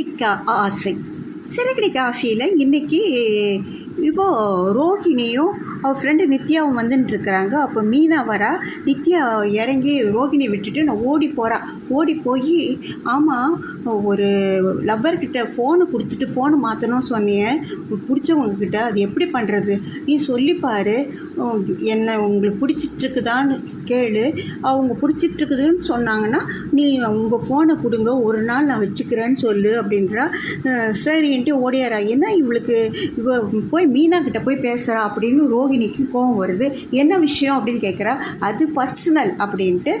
சிறகடிக்க ஆசை. சிறகடிக்க ஆசையில் இன்னைக்கு இப்போ ரோகிணியும் அவள் ஃப்ரெண்டு நித்யாவும் வந்துட்டு இருக்கிறாங்க அப்போ மீனா வரா நித்யா இறங்கி ரோஹிணி விட்டுட்டு நான் ஓடி போகிறா ஓடி போய் ஆமாம் ஒரு லவ்வர்கிட்ட ஃபோனு கொடுத்துட்டு ஃபோனு மாற்றணும்னு சொன்னேன் பிடிச்சவங்கக்கிட்ட அது எப்படி பண்ணுறது நீ சொல்லிப்பாரு என்ன உங்களுக்கு பிடிச்சிட்ருக்குதான்னு கேளு. அவங்க பிடிச்சிட்ருக்குதுன்னு சொன்னாங்கன்னா நீ உங்கள் ஃபோனை கொடுங்க. ஒரு நாள் நான் வச்சுக்கிறேன்னு சொல்லு அப்படின்றா. சரின்ட்டு ஓடியாரா. என்ன இவளுக்கு இவ போய் மீனா கிட்ட போய் பேசுகிறா அப்படின்னு ரோகிணிக்கு கோவம் வருது. என்ன விஷயம் அப்படின்னு கேட்குறா அது பர்சனல் அப்படின்ட்டு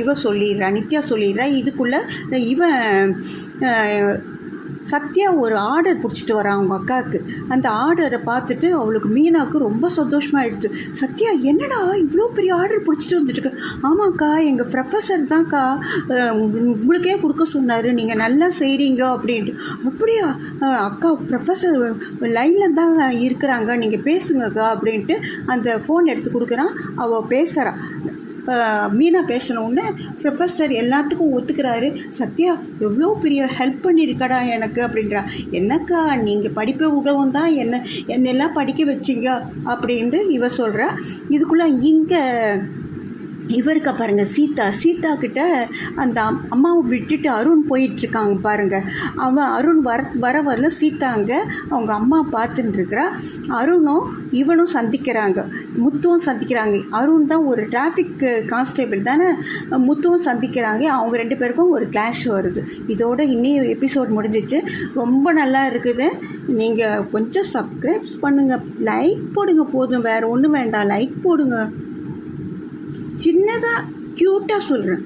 இவ சொல்லிடுறா நித்யா சொல்லிடுறா. இதுக்குள்ளே இவன் சத்யா ஒரு ஆர்டர் பிடிச்சிட்டு வரா அவங்க அக்காவுக்கு. அந்த ஆர்டரை பார்த்துட்டு அவளுக்கு மீனாவுக்கு ரொம்ப சந்தோஷமாகிடுது சத்யா என்னடா இவ்வளோ பெரிய ஆர்டர் பிடிச்சிட்டு வந்துட்டுருக்கு? ஆமாக்கா எங்கள் ப்ரொஃபஸர் தான்க்கா உங்களுக்கே கொடுக்க சொன்னார். நீங்கள் நல்லா செய்கிறீங்க அப்படின்ட்டு. அப்படியா? அக்கா ப்ரொஃபஸர் லைனில் தான் இருக்கிறாங்க. நீங்கள் பேசுங்கக்கா அப்படின்ட்டு அந்த ஃபோன் எடுத்து கொடுக்குறான் அவள் பேசுகிறான் மீனா பேசினோடனே ப்ரொஃபஸர் எல்லாத்துக்கும் ஒத்துக்கிறாரு. சத்யா எவ்வளோ பெரிய ஹெல்ப் பண்ணியிருக்கடா எனக்கு அப்படின்றா. என்னக்கா நீங்கள் படிப்பை உதவும் தான் என்ன என்னெல்லாம் படிக்க வச்சீங்க அப்படின்ட்டு இவ சொல்கிறா இதுக்குள்ளே இங்கே இவருக்கா பாருங்கள் சீதா. சீதா கிட்ட அந்த அம்மாவை விட்டுட்டு அருண் போயிட்டுருக்காங்க பாருங்கள் அவன் அருண் வர வர வரல சீதா அங்கே அவங்க அம்மா பார்த்துட்டுருக்குறா அருணும் இவனும் சந்திக்கிறாங்க. முத்துவும் சந்திக்கிறாங்க. அருண் தான் ஒரு டிராஃபிக் கான்ஸ்டேபிள் தானே? முத்துவும் சந்திக்கிறாங்க. அவங்க ரெண்டு பேருக்கும் ஒரு கிளாஷ் வருது. இதோட இன்னும் எபிசோட் முடிஞ்சிச்சு. ரொம்ப நல்லா இருக்குது. நீங்கள் கொஞ்சம் சப்ஸ்கிரைப்ஸ் பண்ணுங்கள் லைக் போடுங்க போதும். வேறு ஒன்றும் வேண்டாம். லைக் போடுங்க. சின்னதாக க்யூட்டாக சொல்கிறேன்